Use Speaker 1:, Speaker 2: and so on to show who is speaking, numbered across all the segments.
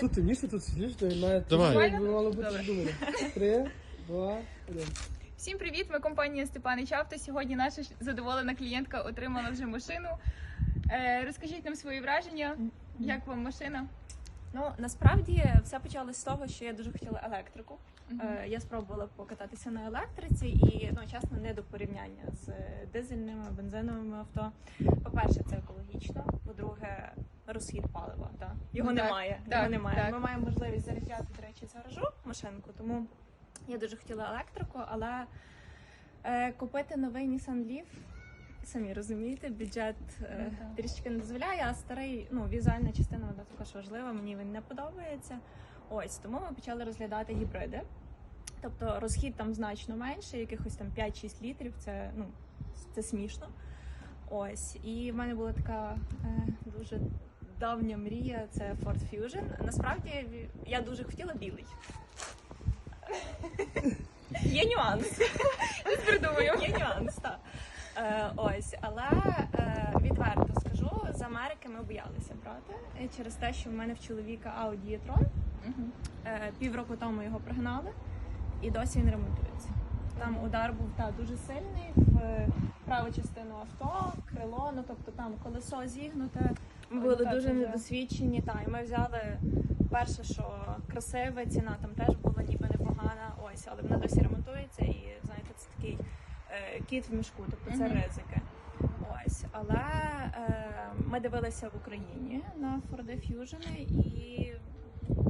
Speaker 1: Тут темніше, тут світліше, має
Speaker 2: Давай.
Speaker 1: Мало бути
Speaker 3: Добре.
Speaker 1: думали. Три, два, один.
Speaker 3: Всім привіт! Ми компанія Степанич Авто. Сьогодні наша задоволена клієнтка отримала вже машину. Е, розкажіть нам свої враження. Як вам машина?
Speaker 4: Ну насправді все почалось з того, що я дуже хотіла електрику. Е, Я спробувала покататися на електриці, і ну чесно, не до порівняння з дизельними бензиновими авто. По-перше, це екологічно. По-друге, розхід палива. Да. Його
Speaker 3: Ну, так,
Speaker 4: немає.
Speaker 3: так,
Speaker 4: Його немає.
Speaker 3: так.
Speaker 4: Ми маємо можливість заряджати, до речі, з гаражу машинку. Тому я дуже хотіла електрику, але е, купити новий Nissan Leaf, самі розумієте, бюджет е,
Speaker 3: Ну,
Speaker 4: трішки не дозволяє, а старий, ну, візуальна частина вона також важлива, мені він не подобається. Ось тому ми почали розглядати гібриди. Тобто розхід там значно менше, якихось там 5-6 літрів. Це ну це смішно. Ось, і в мене була така е, дуже давня мрія. Це Ford Fusion. Насправді я дуже хотіла білий. Є нюанс.
Speaker 3: Придумаю.
Speaker 4: Є нюанс, так. Е, ось, але е, відверто скажу, з Америки ми боялися брати через те, що в мене в чоловіка Audi e-tron.
Speaker 3: Мгм.
Speaker 4: Е, півроку тому його пригнали, і досі він ремонтується. Там удар був та дуже сильний в праву частину авто, крило, ну тобто там колесо зігнуте. Ми були
Speaker 3: так,
Speaker 4: дуже недосвідчені. Та, і ми взяли перше, що красиве, ціна там теж була ніби непогана. Ось, але вона досі ремонтується, і знаєте, це такий е, кіт в мішку, тобто це
Speaker 3: Мгм.
Speaker 4: ризики. Ось, але е, ми дивилися в Україні на Ford Fusion і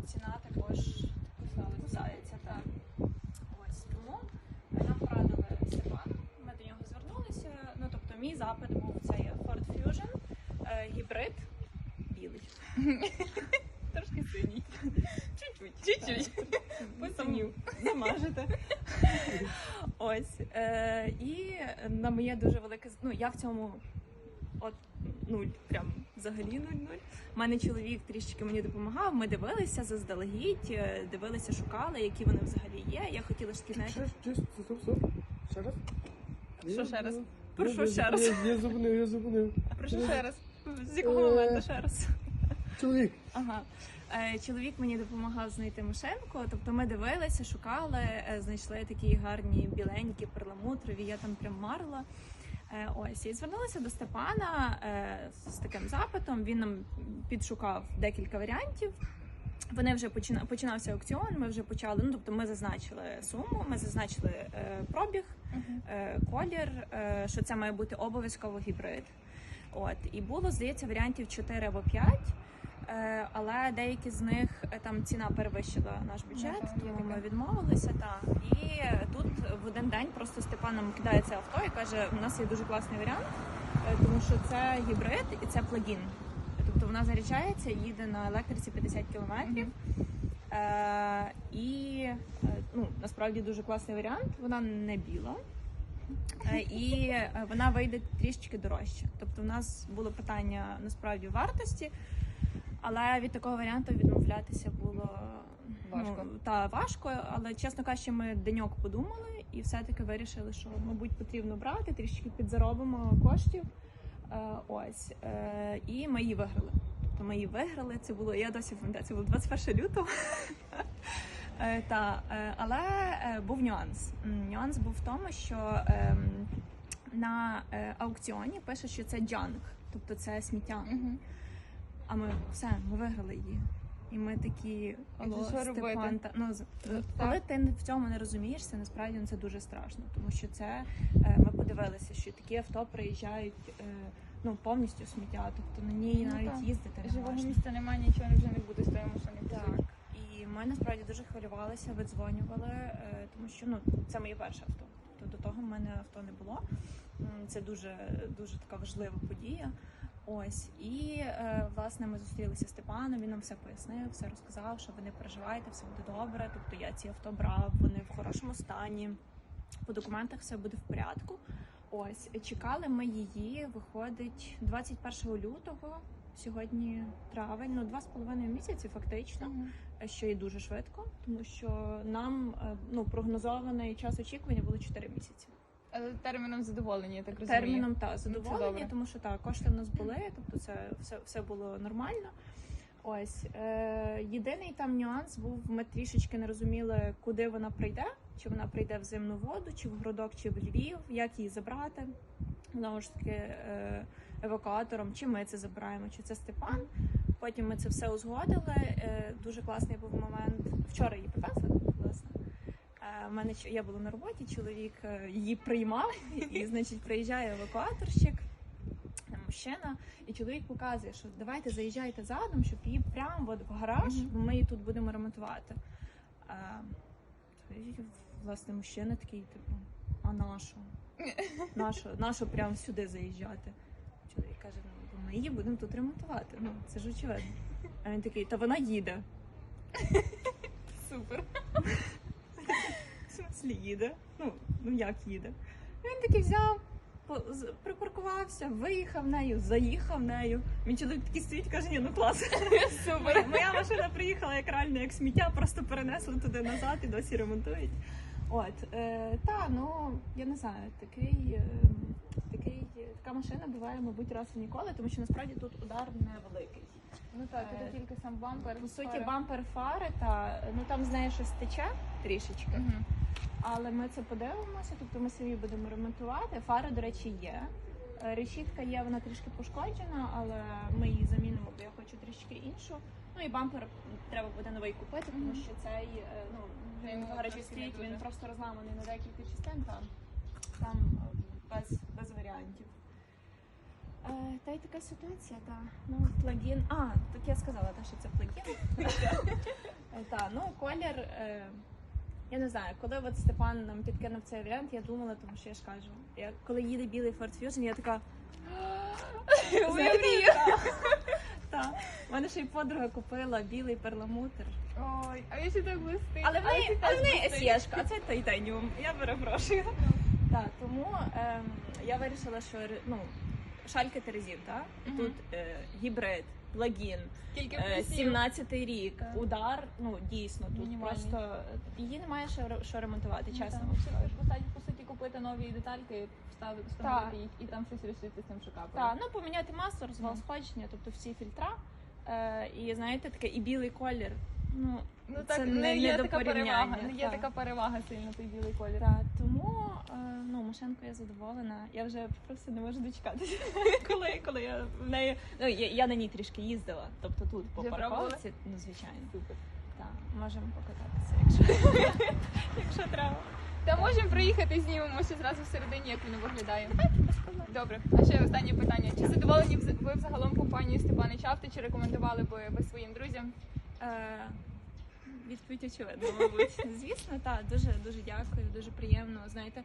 Speaker 4: ціна також кусається. Так. Ось тому нам порадили Степан. Ми до нього звернулися. Ну тобто, мій запит був цей Ford Fusion, е, гібрид білий.
Speaker 3: Трошки синій.
Speaker 4: Чуть-чуть.
Speaker 3: Чуть-чуть. Посумнів.
Speaker 4: Замажете. Ось. Е, і на моє дуже велике. Ну, я в цьому от нуль, прям взагалі нуль-нуль. У мене чоловік трішечки мені допомагав. Ми дивилися заздалегідь, е, дивилися, шукали, які вони взагалі є. Я хотіла ж знаєте,
Speaker 1: Ще, ще, стоп, стоп. Ще раз.
Speaker 3: Що ще раз?
Speaker 4: Прошу
Speaker 1: Я-
Speaker 4: ще
Speaker 1: я-
Speaker 4: раз.
Speaker 1: Я, зупинив, я зупинив.
Speaker 3: Прошу ще раз.
Speaker 4: з якого
Speaker 1: Е.
Speaker 4: моменту ще раз.
Speaker 1: Чоловік.
Speaker 4: Ага. Е, Чоловік мені допомагав знайти машинку. Тобто ми дивилися, шукали, е, знайшли такі гарні біленькі, перламутрові. Я там прям марила. Е, Ось і звернулася до Степана з таким запитом. Він нам підшукав декілька варіантів. Вони вже почина- починався аукціон. Ми вже почали. Ну тобто, ми зазначили суму, ми зазначили пробіг, колір, що це має бути обов'язково гібрид. От і було здається варіантів 4 або 5. Е, але деякі з них е, там ціна перевищила наш бюджет,
Speaker 3: Ну,
Speaker 4: тому ми відмовилися. Та і тут в один день просто Степан нам кидає це авто і каже: у нас є дуже класний варіант, е, тому що це гібрид і це плагін. Тобто вона заряджається, їде на електриці 50 кілометрів. Е, і ну, насправді дуже класний варіант. Вона не біла. І вона вийде трішечки дорожче. Тобто, в нас було питання насправді вартості, але від такого варіанту відмовлятися було
Speaker 3: Важко.
Speaker 4: Ну, та важко, але чесно кажучи, ми деньок подумали і все-таки вирішили, що мабуть потрібно брати, трішки підзаробимо коштів. Е, ось е, і ми її виграли. Тобто ми її виграли. Це було я досі пам'ятаю, це було 21 лютого. Е, Та, е, але е, був нюанс. Нюанс був в тому, що ем, на е, аукціоні пише, що це джанк, тобто це сміття.
Speaker 3: Мгм.
Speaker 4: А ми все, ми виграли її. І ми такі алло,
Speaker 3: що?
Speaker 4: Степан, та ну
Speaker 3: Ну,
Speaker 4: коли
Speaker 3: так.
Speaker 4: ти в цьому не розумієшся, насправді ну, це дуже страшно, тому що це е, ми подивилися, що такі авто приїжджають е, ну повністю сміття, тобто на ній
Speaker 3: Ну,
Speaker 4: навіть
Speaker 3: так.
Speaker 4: їздити не
Speaker 3: Живого
Speaker 4: можна.
Speaker 3: місця немає, нічого вже не буде з тої машини.
Speaker 4: Так. І ми насправді дуже хвилювалися, видзвонювали, е, тому що ну це моє перше авто. Тобто до того в мене авто не було. Це дуже дуже така важлива подія. Ось і е, власне ми зустрілися з Степаном. Він нам все пояснив, все розказав, що ви не переживайте, все буде добре. Тобто я ці авто брав, вони в хорошому стані. По документах все буде в порядку. Ось чекали ми її. Виходить 21 лютого. Сьогодні травень, ну два з половиною місяці, фактично
Speaker 3: Мгм.
Speaker 4: що і дуже швидко, тому що нам е, ну прогнозований час очікування було 4 місяці.
Speaker 3: Але терміном задоволені, я так розумію.
Speaker 4: Терміном та
Speaker 3: добре.
Speaker 4: задоволені, тому що так, кошти в нас були, тобто це все, все було нормально. Ось е, єдиний там нюанс був, ми трішечки не розуміли, куди вона прийде, чи вона прийде в зимну воду, чи в городок, чи в Львів, як її забрати. Знову ж таки, е, евакуатором, чи ми це забираємо, чи це Степан. Потім ми це все узгодили. Е, дуже класний був момент. Вчора її привезли. В мене я була на роботі, чоловік е, її приймав, і, значить, приїжджає евакуаторщик, мужчина, і чоловік показує, що давайте заїжджайте задом, щоб її прямо от в гараж, бо ми її тут будемо ремонтувати. І, власне, мужчина такий, типу, а нащо? Нащо, нащо прямо сюди заїжджати? Чоловік каже, ну ми її будемо тут ремонтувати. Ну, це ж очевидно. А він такий, та вона їде.
Speaker 3: Супер.
Speaker 4: В їде? Ну, ну як їде? Він такий взяв, припаркувався, виїхав нею, заїхав нею. Мій чоловік такий стоїть, каже, ні, ну клас.
Speaker 3: Супер.
Speaker 4: Моя, машина приїхала як реально як сміття, просто перенесли туди назад і досі ремонтують. От, е, та, ну я не знаю, такий, е, такий, така машина буває, мабуть, раз і ніколи, тому що насправді тут удар невеликий.
Speaker 3: Ну так,
Speaker 4: Е,
Speaker 3: це тільки сам бампер.
Speaker 4: По суті, бампер фари, та ну там з неї щось тече трішечки.
Speaker 3: Мгм.
Speaker 4: Але ми це подивимося, тобто ми самі будемо ремонтувати. Фара, до речі, є. Е, Решітка є, вона трішки пошкоджена, але ми її замінимо, бо я хочу трішки іншу. Ну і бампер треба буде новий купити, тому що цей е, ну він
Speaker 3: Він
Speaker 4: в гаражі стоїть, він просто розламаний на декілька частин, там, там е, без, без варіантів. Е, та й така ситуація, так. Ну, плагін. А, так я сказала, та, що це плагін. Е, Та, ну колір. Е, я не знаю, коли от Степан нам підкинув цей варіант, я думала, тому що я ж кажу, я, коли їде білий Ford Fusion, я така. Та, в мене ще й подруга купила білий перламутр.
Speaker 3: Ой, а я ще так блистить.
Speaker 4: Але в неї,
Speaker 3: це
Speaker 4: але в
Speaker 3: теж
Speaker 4: неї
Speaker 3: блистить.
Speaker 4: есєшка, а це тайтаніум. Я перепрошую. Так, тому ем, я вирішила, що ну, шалька Терезів, так?
Speaker 3: Мгм.
Speaker 4: Тут е, гібрид, плагін, Е, 17-й рік,
Speaker 3: Так.
Speaker 4: удар, ну дійсно тут
Speaker 3: Мінімальний.
Speaker 4: просто її немає що, що ремонтувати,
Speaker 3: Ну,
Speaker 4: чесно вам.
Speaker 3: По суті, купити нові детальки, вставити, встановити їх і там щось рішити з що капає.
Speaker 4: Так, ну поміняти масло, розвал сходження, тобто всі фільтра. Е, і знаєте, таке і білий колір. Ну,
Speaker 3: Ну
Speaker 4: це
Speaker 3: так,
Speaker 4: не,
Speaker 3: не є
Speaker 4: до
Speaker 3: така перевага, не є
Speaker 4: так.
Speaker 3: така перевага сильно той білий колір.
Speaker 4: Так, тому е, ну, машинку я задоволена. Я вже просто не можу дочекатися, коли, коли я в неї. Ну, я, я на ній трішки їздила, тобто тут по
Speaker 3: Вже
Speaker 4: парковці, ну звичайно.
Speaker 3: Супер.
Speaker 4: Так, можемо покататися, якщо, якщо треба.
Speaker 3: Та можемо приїхати, знімемо ще зразу всередині, як він виглядає. Добре, а ще останнє питання. Чи задоволені вз- ви взагалом компанією Степани Чавти, чи рекомендували би ви своїм друзям?
Speaker 4: Е, відповідь очевидна, мабуть. Звісно, так, дуже дуже дякую, дуже приємно. Знаєте,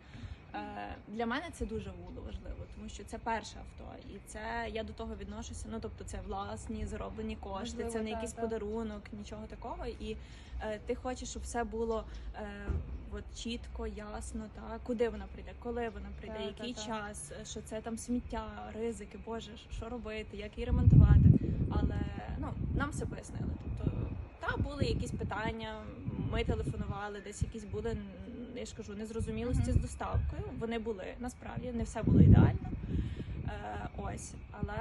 Speaker 4: е, для мене це дуже було важливо, тому що це перше авто, і це я до того відношуся. Ну тобто, це власні зароблені кошти,
Speaker 3: Важливо,
Speaker 4: це не
Speaker 3: так,
Speaker 4: якийсь
Speaker 3: так.
Speaker 4: подарунок, нічого такого. І е, ти хочеш, щоб все було. Е, От чітко, ясно, так, куди вона прийде, коли вона прийде,
Speaker 3: Так,
Speaker 4: який
Speaker 3: так, так.
Speaker 4: час, е, що це там сміття, ризики, боже, що робити, як її ремонтувати. Але ну нам все пояснили. Тобто, та були якісь питання. Ми телефонували, десь якісь були я ж кажу, незрозумілості
Speaker 3: Мгм.
Speaker 4: з доставкою. Вони були насправді не все було ідеально. Е, ось, але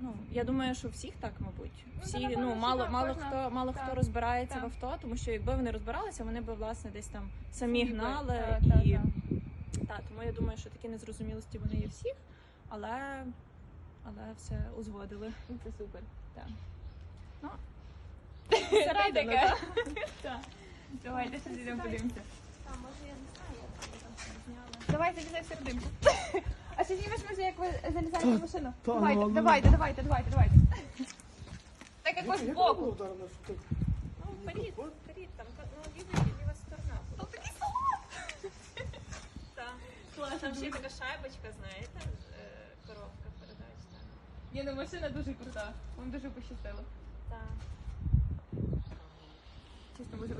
Speaker 4: ну я думаю, що всіх так, мабуть.
Speaker 3: Ну,
Speaker 4: Всі
Speaker 3: напевно,
Speaker 4: ну мало
Speaker 3: так,
Speaker 4: мало
Speaker 3: кожна-
Speaker 4: хто мало
Speaker 3: так,
Speaker 4: хто розбирається
Speaker 3: так.
Speaker 4: в авто, тому що якби вони розбиралися, вони би власне десь там самі
Speaker 3: Самі
Speaker 4: гнали
Speaker 3: так,
Speaker 4: і
Speaker 3: так,
Speaker 4: та, тому я думаю, що такі незрозумілості вони є всіх, але, але все узгодили.
Speaker 3: Ну, Це супер.
Speaker 4: Так. Ну,
Speaker 3: Всередину,
Speaker 4: таке.
Speaker 3: так? Давайте ще зійдемо подивимося.
Speaker 4: Може, я не знаю, як ви там все зняли.
Speaker 3: Давайте залізай всерединку. А ще знімеш може, як ви залізаєте в машину?
Speaker 1: та,
Speaker 3: Давайте,
Speaker 1: ну, ну.
Speaker 3: давайте, давайте, давайте, давайте. Так як ось
Speaker 1: Як
Speaker 3: збоку.
Speaker 1: ударила, що ти?
Speaker 4: Ну, вперед, вперед, там, ну, ліва, ліва сторона.
Speaker 3: Тут такий салон.
Speaker 4: Так. Там ще є така шайбочка, знаєте, е, коробка передач. Так.
Speaker 3: Ні, ну машина дуже крута. Вам дуже пощастило.
Speaker 4: Так.
Speaker 3: Чесно, може